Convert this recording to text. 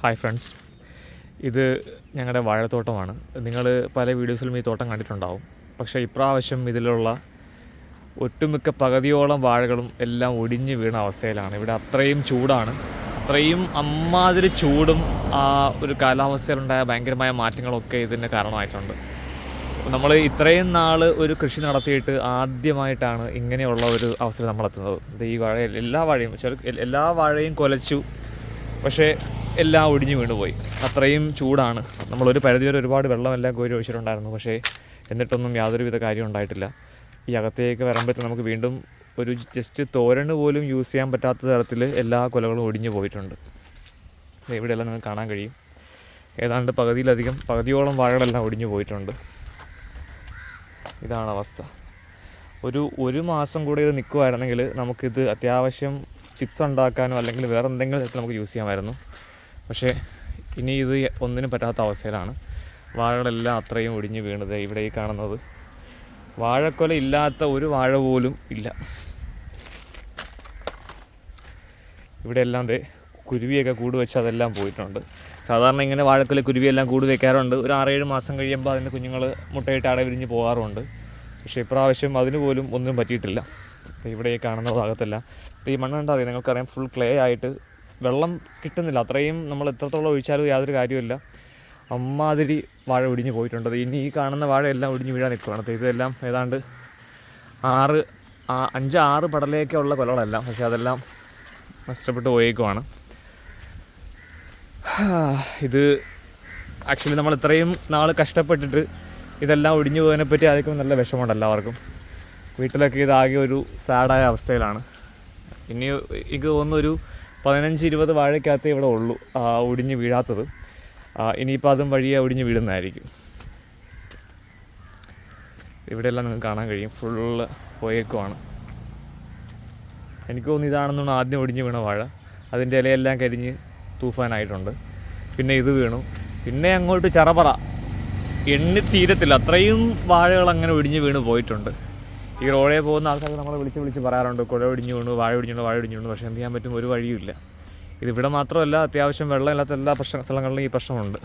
Hi friends ഇത് ഞങ്ങളുടെ വാഴത്തോട്ടമാണ്. നിങ്ങൾ പല വീഡിയോസിലും ഈ തോട്ടം കണ്ടിട്ടുണ്ടാവും. പക്ഷേ ഇപ്രാവശ്യം ഇതിലുള്ള ഒട്ടുമിക്ക പകുതിയോളം വാഴകളും എല്ലാം ഒടിഞ്ഞു വീണ അവസ്ഥയിലാണ്. ഇവിടെ അത്രയും ചൂടാണ്. അത്രയും അമ്മാതിരി ചൂടും ആ ഒരു കാലാവസ്ഥയിലുണ്ടായ ഭയങ്കരമായ മാറ്റങ്ങളൊക്കെ ഇതിന് കാരണമായിട്ടുണ്ട്. നമ്മൾ ഇത്രയും നാൾ ഒരു കൃഷി നടത്തിയിട്ട് ആദ്യമായിട്ടാണ് ഇങ്ങനെയുള്ള ഒരു അവസരം നമ്മളെത്തുന്നത്. ഈ വാഴ എല്ലാ വാഴയും എല്ലാ വാഴയും കൊലച്ചു. പക്ഷേ എല്ലാം ഒടിഞ്ഞു വീണുപോയി. അത്രയും ചൂടാണ്. നമ്മളൊരു പരിധിവരെ ഒരുപാട് വെള്ളമെല്ലാം കോരി ഒഴിച്ചിട്ടുണ്ടായിരുന്നു. പക്ഷേ എന്നിട്ടൊന്നും യാതൊരുവിധ കാര്യം ഉണ്ടായിട്ടില്ല. ഈ അകത്തേക്ക് വരുമ്പോഴത്തേക്ക് നമുക്ക് വീണ്ടും ഒരു ജസ്റ്റ് തോരണ് പോലും യൂസ് ചെയ്യാൻ പറ്റാത്ത തരത്തിൽ എല്ലാ കൊലകളും ഒടിഞ്ഞു പോയിട്ടുണ്ട്. ഇവിടെയെല്ലാം നിങ്ങൾക്ക് കാണാൻ കഴിയും. ഏതാണ്ട് പകുതിയിലധികം പകുതിയോളം വാഴകളെല്ലാം ഒടിഞ്ഞു പോയിട്ടുണ്ട്. ഇതാണ് അവസ്ഥ. ഒരു ഒരു മാസം കൂടെ ഇത് നിൽക്കുമായിരുന്നെങ്കിൽ നമുക്കിത് അത്യാവശ്യം ചിപ്സ് ഉണ്ടാക്കാനോ അല്ലെങ്കിൽ വേറെ എന്തെങ്കിലും നമുക്ക് യൂസ് ചെയ്യാമായിരുന്നു. പക്ഷേ ഇനി ഇത് ഒന്നിനും പറ്റാത്ത അവസ്ഥയിലാണ്. വാഴകളെല്ലാം അത്രയും ഒടിഞ്ഞ് വീണത് ഇവിടെ ഈ കാണുന്നത്. വാഴക്കൊല ഇല്ലാത്ത ഒരു വാഴ പോലും ഇല്ല. ഇവിടെ എല്ലാം ദേ കുരുവിയൊക്കെ കൂട് വെച്ച് അതെല്ലാം പോയിട്ടുണ്ട്. സാധാരണ ഇങ്ങനെ വാഴക്കൊല കുരുവിയെല്ലാം കൂട് വെക്കാറുണ്ട്. ഒരു ആറേഴ് മാസം കഴിയുമ്പോൾ അതിന്റെ കുഞ്ഞുങ്ങൾ മുട്ടയിട്ട് അട വിരിഞ്ഞ് പോകാറുണ്ട്. പക്ഷേ ഇപ്രാവശ്യം അതിന് പോലും ഒന്നും പറ്റിയിട്ടില്ല. ഇവിടെ ഈ കാണുന്ന ഭാഗത്തെല്ലാം. ഈ മണ്ണ് നിങ്ങൾക്കറിയാം. ഫുൾ ക്ലേ ആയിട്ട് വെള്ളം കിട്ടുന്നില്ല അത്രയും നമ്മൾ എത്രത്തോളം ഒഴിച്ചാലും യാതൊരു കാര്യമില്ല അമ്മാതിരി വാഴ ഒടിഞ്ഞു പോയിട്ടുണ്ട് ഇനി ഈ കാണുന്ന വാഴയെല്ലാം ഒടിഞ്ഞു വീഴാൻ നിൽക്കുകയാണ് ഇതെല്ലാം ഏതാണ്ട് ആറ് അഞ്ച് ആറ് പടലയൊക്കെ ഉള്ള കൊലകളെല്ലാം പക്ഷെ അതെല്ലാം നഷ്ടപ്പെട്ടു പോയേക്കുവാണ് ഇത് ആക്ച്വലി നമ്മൾ ഇത്രയും നാൾ കഷ്ടപ്പെട്ടിട്ട് ഇതെല്ലാം ഒടിഞ്ഞു പോയതിനെ പറ്റി ആർക്കും നല്ല വിഷമമുണ്ട് എല്ലാവർക്കും വീട്ടിലൊക്കെ ഇതാകെ ഒരു സാഡായ അവസ്ഥയിലാണ് ഇനി എനിക്ക് തോന്നുന്നൊരു പതിനഞ്ച് ഇരുപത് വാഴയ്ക്കകത്തേ ഇവിടെ ഉള്ളൂ ഒടിഞ്ഞ് വീഴാത്തത്. ഇനിയിപ്പോൾ അതും വഴിയെ ഒടിഞ്ഞ് വീഴുന്നതായിരിക്കും. ഇവിടെയെല്ലാം നിങ്ങൾക്ക് കാണാൻ കഴിയും. ഫുള്ള് പോയേക്കുമാണ് എനിക്ക് തോന്നുന്നു ഇതാണെന്നാണ് ആദ്യം ഒടിഞ്ഞ് വീണ വാഴ. അതിന്റെ ഇലയെല്ലാം കരിഞ്ഞ് തൂഫാനായിട്ടുണ്ട്. പിന്നെ ഇത് വീണു. പിന്നെ അങ്ങോട്ട് ചറപറ. എണ്ണി തീരത്തില്ല. അത്രയും വാഴകൾ അങ്ങനെ ഒടിഞ്ഞ് വീണ് പോയിട്ടുണ്ട്. ഈ റോഡിൽ പോകുന്ന ആൾക്കാർ നമ്മളെ വിളിച്ച് വിളിച്ച് പറയാറുണ്ട് കുഴ ഒടിഞ്ഞു വീണു വാഴ ഒടിഞ്ഞു വീണു വാഴ ഒടിഞ്ഞു വീണു. പക്ഷേ എന്ത് ചെയ്യാൻ പറ്റും? ഒരു വഴിയുമില്ല. ഇതിവിടെ മാത്രമല്ല അത്യാവശ്യം വെള്ളമില്ലാത്ത എല്ലാ പ്രശ്ന സ്ഥലങ്ങളിലും ഈ പ്രശ്നമുണ്ട്.